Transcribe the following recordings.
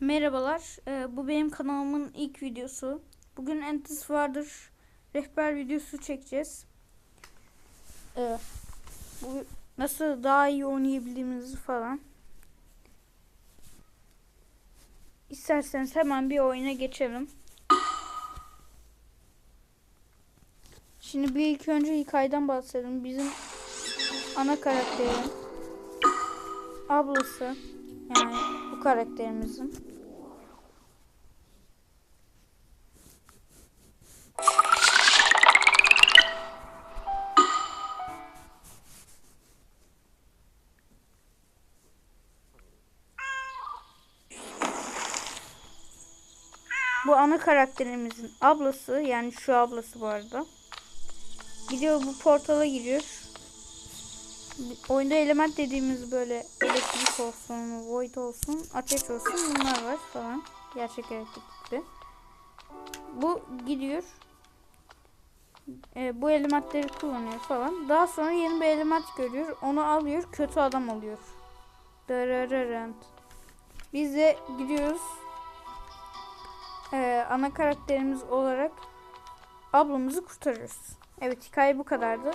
Merhabalar, ee, bu benim kanalımın ilk videosu. Bugün Entis vardır rehber videosu çekeceğiz. Ee, bu nasıl daha iyi oynayabildiğimizi falan. İsterseniz hemen bir oyuna geçelim. Şimdi bir ilk önce hikayeden bahsedelim. Bizim ana karakterin ablası yani karakterimizin Bu ana karakterimizin ablası yani şu ablası bu arada. Gidiyor bu portala giriyor. Oyunda element dediğimiz böyle elektrik olsun, void olsun, ateş olsun bunlar var falan. Gerçek elektrikli. Bu gidiyor. E, bu elementleri kullanıyor falan. Daha sonra yeni bir element görüyor. Onu alıyor. Kötü adam oluyor. Darararant. Biz de gidiyoruz. E, ana karakterimiz olarak ablamızı kurtarıyoruz. Evet hikaye bu kadardı.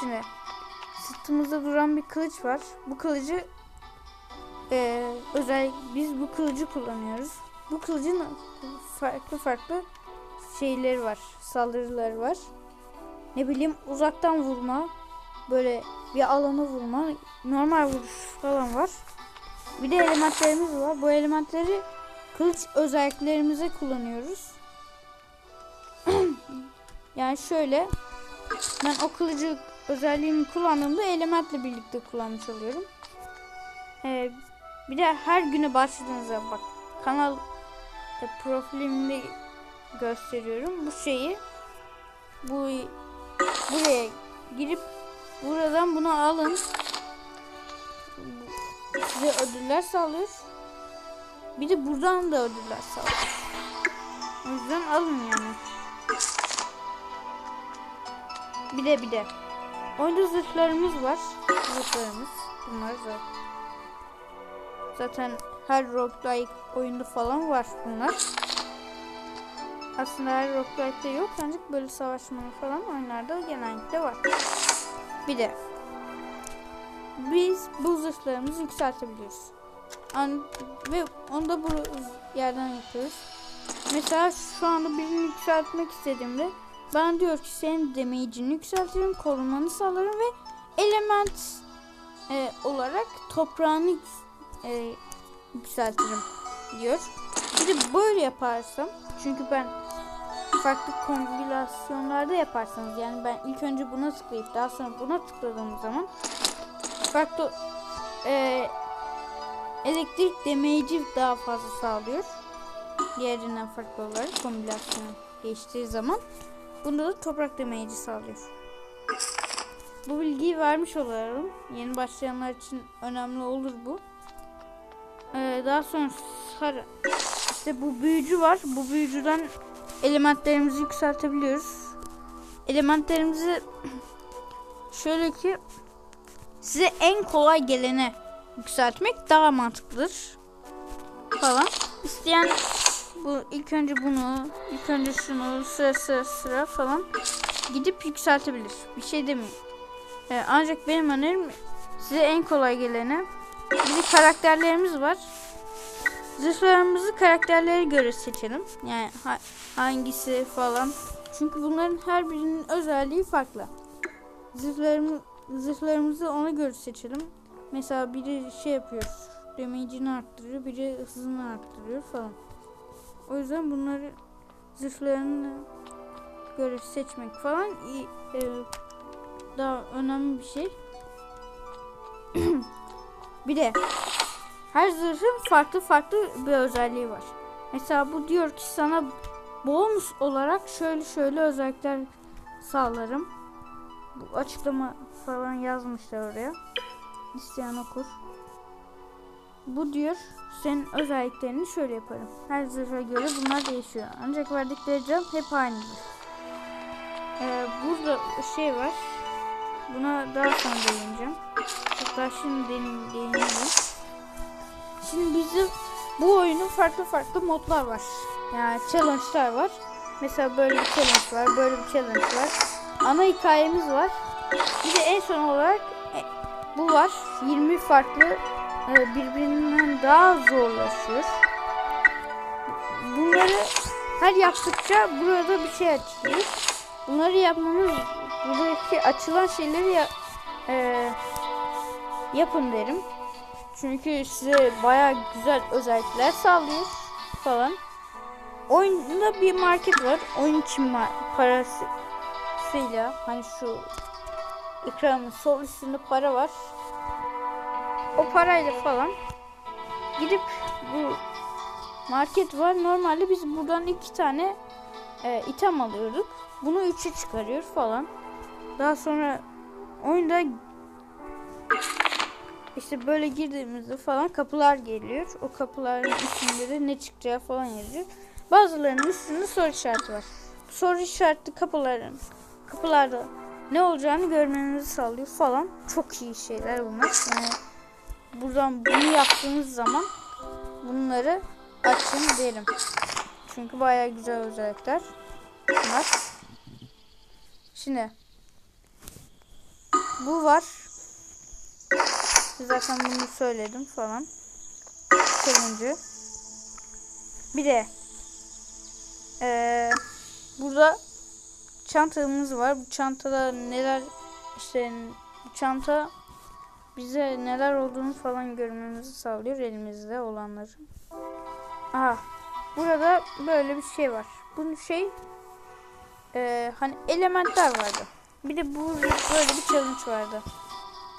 Şimdi sırtımızda duran bir kılıç var. Bu kılıcı e, özel biz bu kılıcı kullanıyoruz. Bu kılıcın farklı farklı şeyleri var. Saldırıları var. Ne bileyim uzaktan vurma, böyle bir alanı vurma, normal vuruş falan var. Bir de elementlerimiz var. Bu elementleri kılıç özelliklerimize kullanıyoruz. yani şöyle ben o kılıcı özelliğini kullandığımda elementle birlikte kullanmış oluyorum. Ee, bir de her güne başladığınızda bak kanal profilimde gösteriyorum. Bu şeyi bu buraya girip buradan bunu alın. Size ödüller sağlıyor. Bir de buradan da ödüller sağlıyor. O yüzden alın yani. Bir de bir de oyunda zırhlarımız var zırhlarımız bunlar zaten zaten her roguelike oyunda falan var bunlar aslında her roguelike'de yok ancak böyle savaşmalı falan oyunlarda genellikle var. Bir de biz bu zırhlarımızı yükseltebiliyoruz. An ve onu da bu yerden yapıyoruz. Mesela şu anda birini yükseltmek istediğimde bana diyor ki senin damage'ini yükseltirim, korumanı sağlarım ve element e, olarak toprağını e, yükseltirim diyor. Bir de böyle yaparsam çünkü ben farklı kombinasyonlarda yaparsanız yani ben ilk önce buna tıklayıp daha sonra buna tıkladığım zaman farklı e, elektrik damage'i daha fazla sağlıyor. Diğerinden farklı olarak kombinasyon geçtiği zaman bunda da toprak damage'i sağlıyor. Bu bilgiyi vermiş olalım. Yeni başlayanlar için önemli olur bu. Ee, daha sonra sarı işte bu büyücü var. Bu büyücüden elementlerimizi yükseltebiliyoruz. Elementlerimizi şöyle ki size en kolay gelene yükseltmek daha mantıklıdır. Falan. İsteyen bu ilk önce bunu, ilk önce şunu sıra sıra sıra falan gidip yükseltebilir. Bir şey demiyorum. Ee, ancak benim önerim size en kolay gelene. Bir karakterlerimiz var. Zırhlarımızı karakterlere göre seçelim. Yani ha hangisi falan. Çünkü bunların her birinin özelliği farklı. Zırhlarımı, zırhlarımızı ona göre seçelim. Mesela biri şey yapıyor. Damage'ini arttırıyor. Biri hızını arttırıyor falan. O yüzden bunları zırhlarını göre seçmek falan e, daha önemli bir şey. bir de her zırhın farklı farklı bir özelliği var. Mesela bu diyor ki sana bonus olarak şöyle şöyle özellikler sağlarım. Bu açıklama falan yazmışlar oraya. İsteyen okur. Bu diyor senin özelliklerini şöyle yaparım. Her zırha göre bunlar değişiyor. Ancak verdikleri cevap hep aynıdır. Ee, burada şey var. Buna daha sonra değineceğim. Hatta şimdi değinelim. Şimdi bizim bu oyunun farklı farklı modlar var. Yani challenge'lar var. Mesela böyle bir challenge var, böyle bir challenge var. Ana hikayemiz var. Bir de en son olarak e, bu var. 20 farklı birbirinden daha zorlaşıyor. Bunları her yaptıkça burada bir şey açılıyor. Bunları yapmamız, buradaki açılan şeyleri ya, e, yapın derim. Çünkü size baya güzel özellikler sağlıyor falan. Oyunda bir market var. Oyun için parasıyla hani şu ekranın sol üstünde para var. O parayla falan gidip bu market var. Normalde biz buradan iki tane e, item alıyorduk. Bunu üçe çıkarıyor falan. Daha sonra oyunda işte böyle girdiğimizde falan kapılar geliyor. O kapıların üstünde de ne çıkacağı falan yazıyor. Bazılarının üstünde soru işareti var. Soru işaretli kapıların kapılarda ne olacağını görmenizi sağlıyor falan. Çok iyi şeyler bunlar. Yani buradan bunu yaptığınız zaman bunları açın derim. Çünkü bayağı güzel özellikler bunlar. Şimdi bu var. Zaten bunu söyledim falan. Sonuncu. Bir de eee, burada çantamız var. Bu çantada neler işte bu çanta bize neler olduğunu falan görmemizi sağlıyor elimizde olanları. Aha. Burada böyle bir şey var. Bunun şey eee, hani elementler vardı. Bir de bu böyle bir challenge vardı.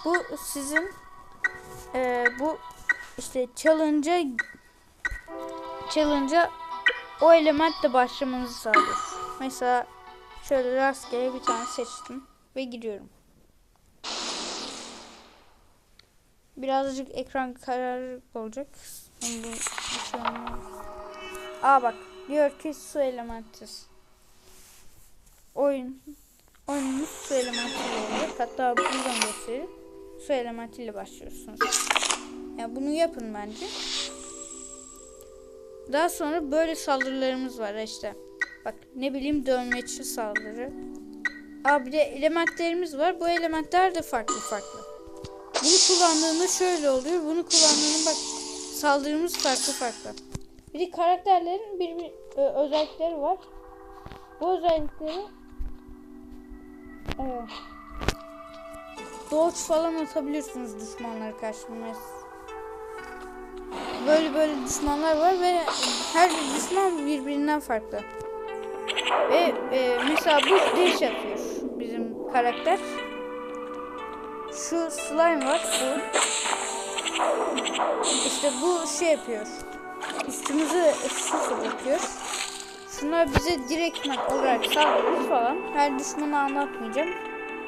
Bu sizin eee, bu işte challenge'a challenge'a o elementle başlamanızı sağlıyor. Mesela şöyle rastgele bir tane seçtim ve giriyorum. Birazcık ekran kararı olacak. Aa bak diyor ki su elementi. Oyun oyunumuz su elementiyle olacak. Hatta buradan gösterir. Su elementiyle başlıyorsunuz. Yani bunu yapın bence. Daha sonra böyle saldırılarımız var işte. Bak ne bileyim dönmeci saldırı. Aa bir de elementlerimiz var. Bu elementler de farklı farklı. Bunu kullandığında şöyle oluyor. Bunu kullandığında bak saldırımız farklı farklı. Bir karakterlerin bir, bir ö- özellikleri var. Bu özellikleri evet. Dodge falan atabilirsiniz düşmanlara karşı. Mes- Böyle böyle düşmanlar var ve her bir düşman birbirinden farklı. Ve e, mesela bu dash yapıyor bizim karakter. Şu slime var bu. İşte bu şey yapıyor. Üstümüzü su fırlatıyor. Şunlar bize direktmen olarak saldırır falan. Her düşmanı anlatmayacağım.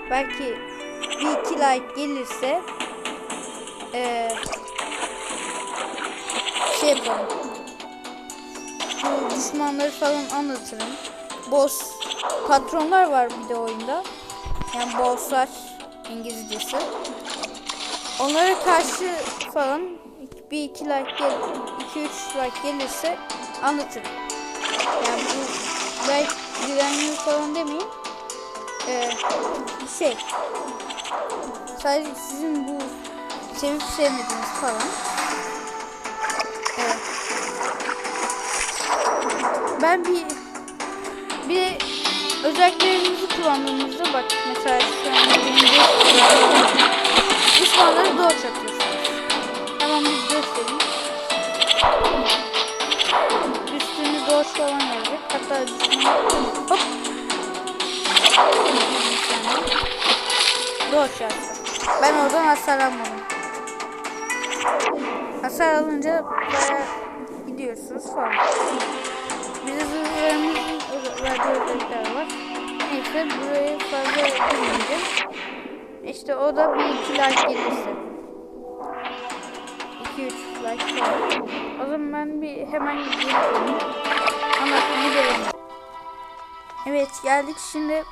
Belki bir iki like gelirse eee şey yapalım. Bu düşmanları falan anlatırım. Boss patronlar var bir de oyunda. Yani bosslar İngilizcesi. Onlara karşı falan bir iki like gel, iki üç like gelirse anlatırım. Yani bu belki güvenli falan demeyin. Ee, şey. Sadece sizin bu sevip sevmediğiniz falan. Evet. Ben bir bir özelliklerimizi kullandığımızda bak mesela şu an elimde düşmanları doğru çakıyorsunuz. Hemen bir göstereyim. Üstünü doğru falan gelecek. Hatta düşmanı hop. Doğru çaktı. Ben oradan hasar almadım. Hasar alınca bayağı gidiyorsunuz falan. Bize zırhlarımızın verdiği özellikler var. Neyse buraya fazla girmeyeceğim. İşte o da bir iki like gelirse. 2-3 like falan. O zaman ben bir hemen gidiyorum. Anlatmaya devam Evet geldik şimdi.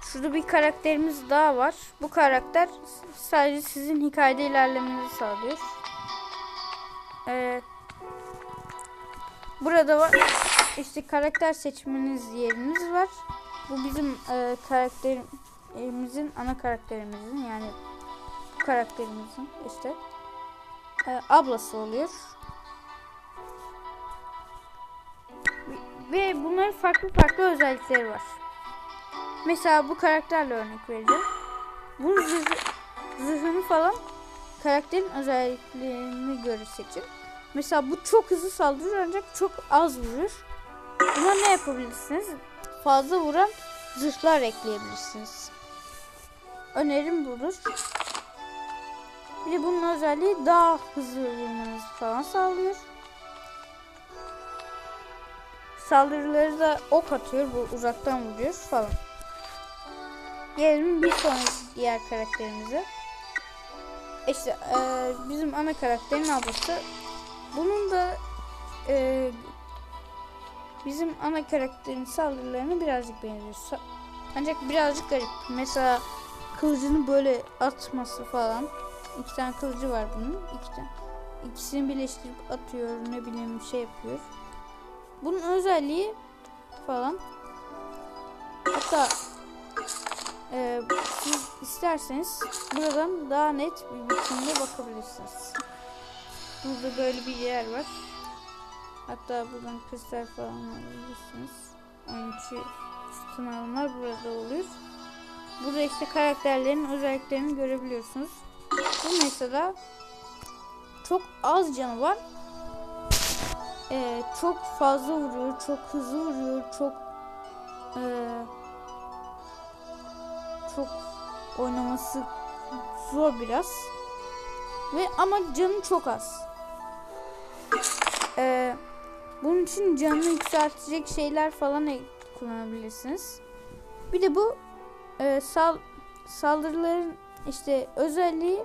Şurada bir karakterimiz daha var. Bu karakter sadece sizin hikayede ilerlemenizi sağlıyor. Ee, Burada var işte karakter seçmeniz yeriniz var. Bu bizim e, karakterimizin ana karakterimizin yani bu karakterimizin işte e, ablası oluyor. Ve bunların farklı farklı özellikleri var. Mesela bu karakterle örnek vereceğim. Bunun zırhı, zırhını falan karakterin özelliklerine göre seçin. Mesela bu çok hızlı saldırır ancak çok az vurur. Buna ne yapabilirsiniz? Fazla vuran zırhlar ekleyebilirsiniz. Önerim budur. Bir de bunun özelliği daha hızlı vurmanızı falan sağlıyor. Saldırıları da ok atıyor. Bu uzaktan vuruyor falan. Gelelim bir sonraki diğer karakterimize. İşte e, bizim ana karakterin ablası. Bunun da e, bizim ana karakterin saldırılarını birazcık benziyor. Ancak birazcık garip. Mesela kılıcını böyle atması falan. İki tane kılıcı var bunun. İki tane. İkisini birleştirip atıyor. Ne bileyim şey yapıyor. Bunun özelliği falan. Hatta e, siz isterseniz buradan daha net bir biçimde bakabilirsiniz. Burada böyle bir yer var. Hatta buradan kristal falan alabilirsiniz. Onun için satın alımlar burada oluyor. Burada işte karakterlerin özelliklerini görebiliyorsunuz. Bu mesela çok az canı var. Ee, çok fazla vuruyor, çok hızlı vuruyor, çok ee, çok oynaması zor biraz. Ve ama canı çok az. Ee, bunun için canını yükseltecek şeyler falan kullanabilirsiniz. Bir de bu e, sal saldırıların işte özelliği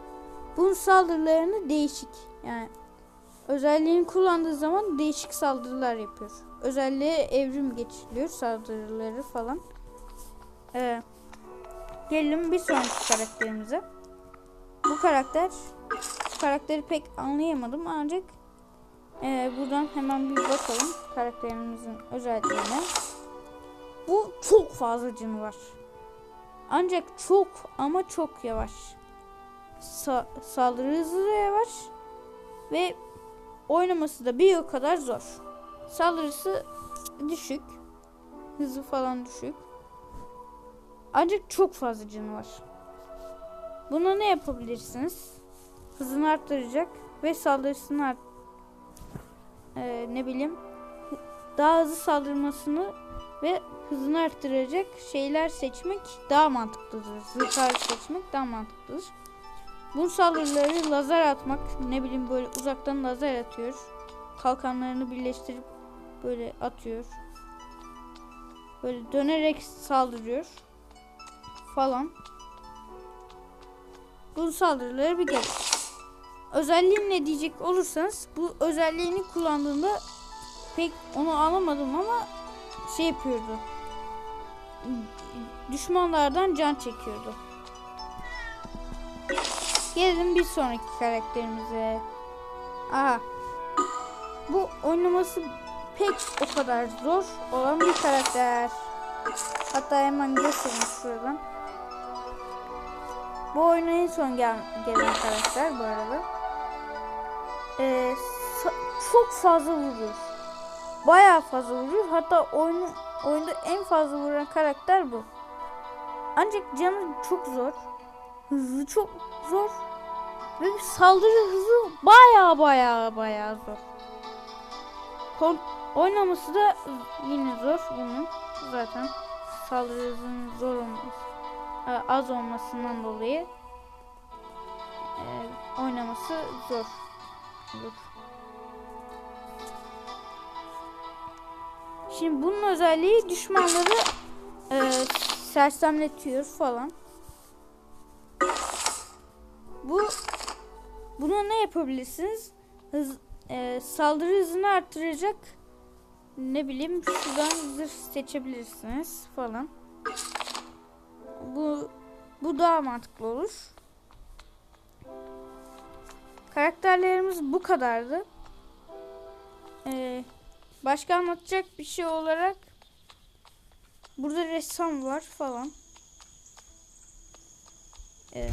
bunun saldırılarını değişik. Yani özelliğini kullandığı zaman değişik saldırılar yapıyor. Özelliğe evrim geçiriliyor saldırıları falan. Ee, gelelim bir sonraki karakterimize. Bu karakter karakteri pek anlayamadım ancak ee, buradan hemen bir bakalım karakterimizin özelliklerine. Bu çok fazla canı var. Ancak çok ama çok yavaş. Sa- saldırı hızı da yavaş ve oynaması da bir o kadar zor. Saldırısı düşük. Hızı falan düşük. Ancak çok fazla canı var. Buna ne yapabilirsiniz? Hızını arttıracak ve saldırısını art ee, ne bileyim daha hızlı saldırmasını ve hızını arttıracak şeyler seçmek daha mantıklıdır. Zırhlar seçmek daha mantıklıdır. Bu saldırıları lazer atmak ne bileyim böyle uzaktan lazer atıyor. Kalkanlarını birleştirip böyle atıyor. Böyle dönerek saldırıyor falan. Bu saldırıları bir gerek. Özelliği ne diyecek olursanız bu özelliğini kullandığında pek onu anlamadım ama şey yapıyordu. Düşmanlardan can çekiyordu. Gelelim bir sonraki karakterimize. Aha. Bu oynaması pek o kadar zor olan bir karakter. Hatta hemen göstereyim şuradan. Bu oyuna en son gel gelen karakter bu arada. Ee, çok fazla vuruyor. Bayağı fazla vuruyor. Hatta oyunu, oyunda en fazla vuran karakter bu. Ancak canı çok zor. Hızı çok zor. Ve saldırı hızı bayağı bayağı bayağı zor. Kon oynaması da yine zor bunun. Zaten saldırı hızının zor olması az olmasından dolayı e, oynaması zor. Olur. Şimdi bunun özelliği düşmanları e, sersemletiyor falan. Bu buna ne yapabilirsiniz? Hız, e, saldırı hızını arttıracak ne bileyim şuradan zırh seçebilirsiniz falan. Bu bu daha mantıklı olur. Karakterlerimiz bu kadardı. Ee, başka anlatacak bir şey olarak burada ressam var falan. Evet.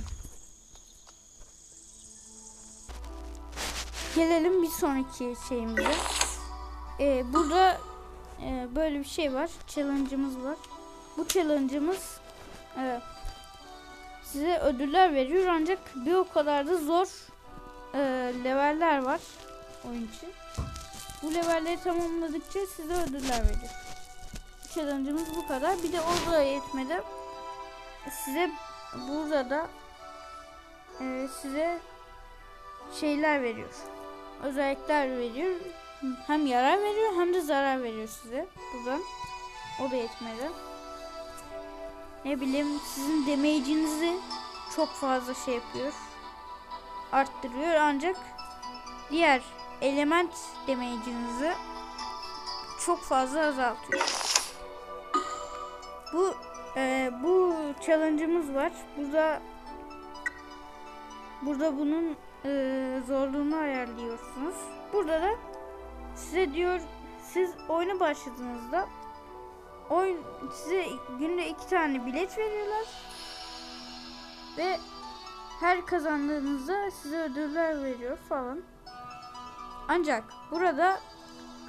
Gelelim bir sonraki şeyimize. Ee, burada e, böyle bir şey var. Challenge'ımız var. Bu challenge'ımız e, size ödüller veriyor ancak bir o kadar da zor e, leveller var oyun için. Bu levelleri tamamladıkça size ödüller veriyor. Challenge'ımız bu kadar. Bir de o da yetmedi. Size burada da e, size şeyler veriyor. Özellikler veriyor. Hem yarar veriyor hem de zarar veriyor size. Buradan. O da yetmedi. Ne bileyim sizin damage'inizi çok fazla şey yapıyor. Arttırıyor ancak diğer element damage'inizi çok fazla azaltıyor. Bu e, bu challenge'ımız var. Burada burada bunun e, zorluğunu ayarlıyorsunuz. Burada da size diyor siz oyuna başladığınızda oyun size günde iki tane bilet veriyorlar ve her kazandığınızda size ödüller veriyor falan. Ancak burada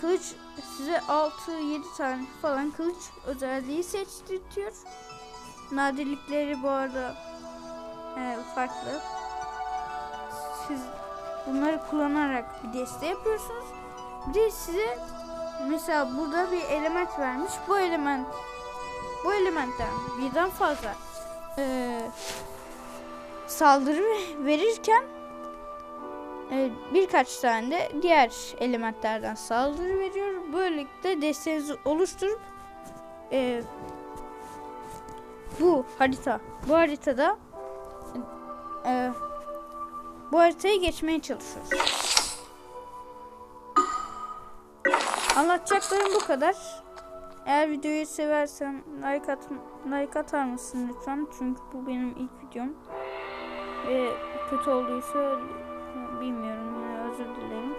kılıç size 6-7 tane falan kılıç özelliği seçtirtiyor. Nadirlikleri bu arada e, farklı. Siz bunları kullanarak bir deste yapıyorsunuz. Bir de size mesela burada bir element vermiş. Bu element bu elementten birden fazla e, saldırı verirken e, birkaç tane de diğer elementlerden saldırı veriyor. Böylelikle destenizi oluşturup e, bu harita bu haritada e, bu haritayı geçmeye çalışıyoruz. Anlatacaklarım bu kadar. Eğer videoyu seversen like, at, like atar mısın lütfen? Çünkü bu benim ilk videom. Ve kötü olduysa bilmiyorum yine özür dilerim.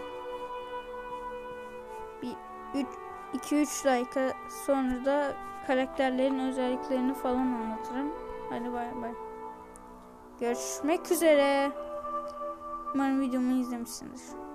Bir 2-3 like sonra da karakterlerin özelliklerini falan anlatırım. Hadi bay bay. Görüşmek üzere. Umarım videomu izlemişsindir.